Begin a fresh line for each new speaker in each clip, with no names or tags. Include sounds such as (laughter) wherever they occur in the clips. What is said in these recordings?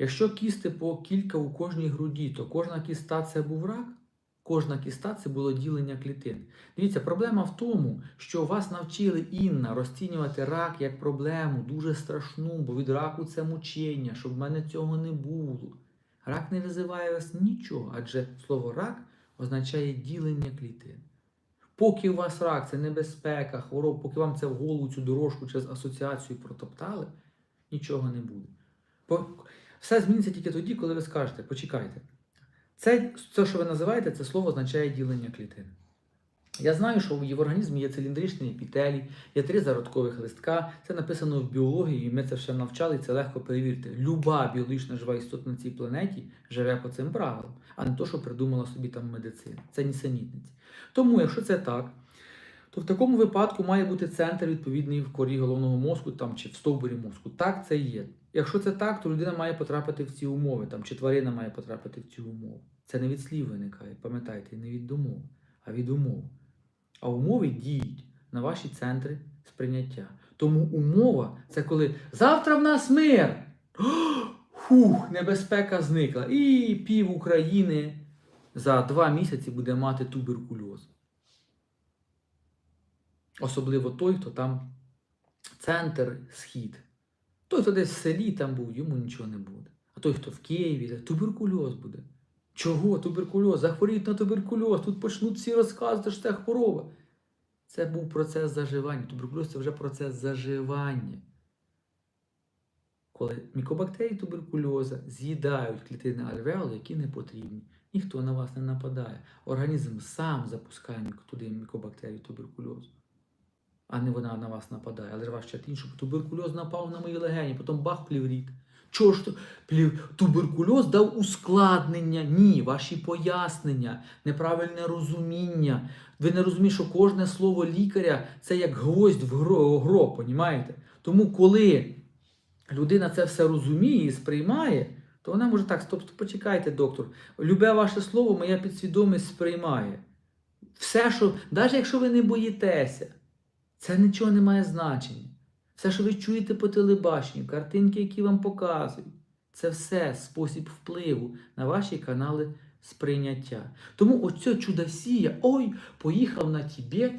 Якщо кісти по кілька у кожній груді, то кожна кіста це був рак, кожна кіста це було ділення клітин. Дивіться, проблема в тому, що вас навчили Інна розцінювати рак як проблему, дуже страшну, бо від раку це мучення, щоб в мене цього не було. Рак не визиває вас нічого, адже слово рак означає ділення клітин. Поки у вас рак, це небезпека, хвороба, поки вам це в голову цю дорожку через асоціацію протоптали, нічого не буде. Все зміниться тільки тоді, коли ви скажете, почекайте. Це, це, що ви називаєте, це слово означає ділення клітин. Я знаю, що в організмі є циліндричний епітелій, є три зародкових листка. Це написано в біології, і ми це ще навчали, і це легко перевірити. Люба біологічна жива істота на цій планеті живе по цим правилам, а не то, що придумала собі там медицина. Це нісенітниці. Тому, якщо це так, то в такому випадку має бути центр відповідний в корі головного мозку там, чи в стовбурі мозку. Так це є. Якщо це так, то людина має потрапити в ці умови, там, чи тварина має потрапити в цю умову. Це не від слів виникає, пам'ятайте, не від думов, а від умов. А умови діють на ваші центри сприйняття. Тому умова це коли завтра в нас мир. (gasps) Фух, небезпека зникла. І пів України за два місяці буде мати туберкульоз. Особливо той, хто там центр, схід. Той, хто десь в селі там був, йому нічого не буде. А той, хто в Києві, туберкульоз буде. Чого туберкульоз? Захворіють на туберкульоз, тут почнуть всі розказувати, що це хвороба. Це був процес заживання. Туберкульоз це вже процес заживання. Коли мікобактерії туберкульоза з'їдають клітини альвеоли, які не потрібні, ніхто на вас не нападає. Організм сам запускає туди мікобактерії туберкульозу. А не вона на вас нападає. Але вас ще інше. Туберкульоз напав на мої легені, потім бах плівріт. Чого ж то плів... туберкульоз дав ускладнення? Ні, ваші пояснення, неправильне розуміння. Ви не розумієте, що кожне слово лікаря це як гвоздь в гро, гроб, понімаєте? Тому коли людина це все розуміє і сприймає, то вона може так, стоп, почекайте, доктор. Любе ваше слово моя підсвідомість сприймає. Все, що, навіть якщо ви не боїтеся, це нічого не має значення. Все, що ви чуєте по телебаченню, картинки, які вам показують, це все спосіб впливу на ваші канали сприйняття. Тому оце чудосія, ой, поїхав на Тібет,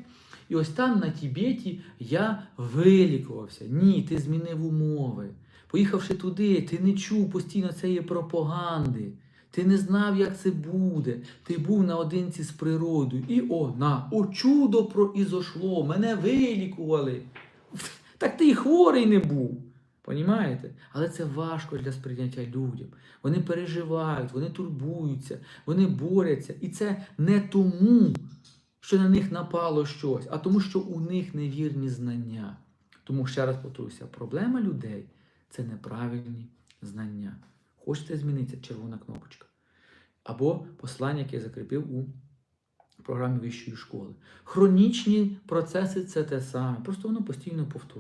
і ось там на Тібеті я вилікувався. Ні, ти змінив умови. Поїхавши туди, ти не чув постійно цієї пропаганди. Ти не знав, як це буде. Ти був наодинці з природою. І о, на, о, чудо произошло, мене вилікували. Так ти і хворий не був. Понімаєте? Але це важко для сприйняття людям. Вони переживають, вони турбуються, вони борються. І це не тому, що на них напало щось, а тому, що у них невірні знання. Тому ще раз повторюся, проблема людей це неправильні знання. Хочете змінитися червона кнопочка. Або послання, яке я закріпив у програмі вищої школи. Хронічні процеси це те саме, просто воно постійно повторюється.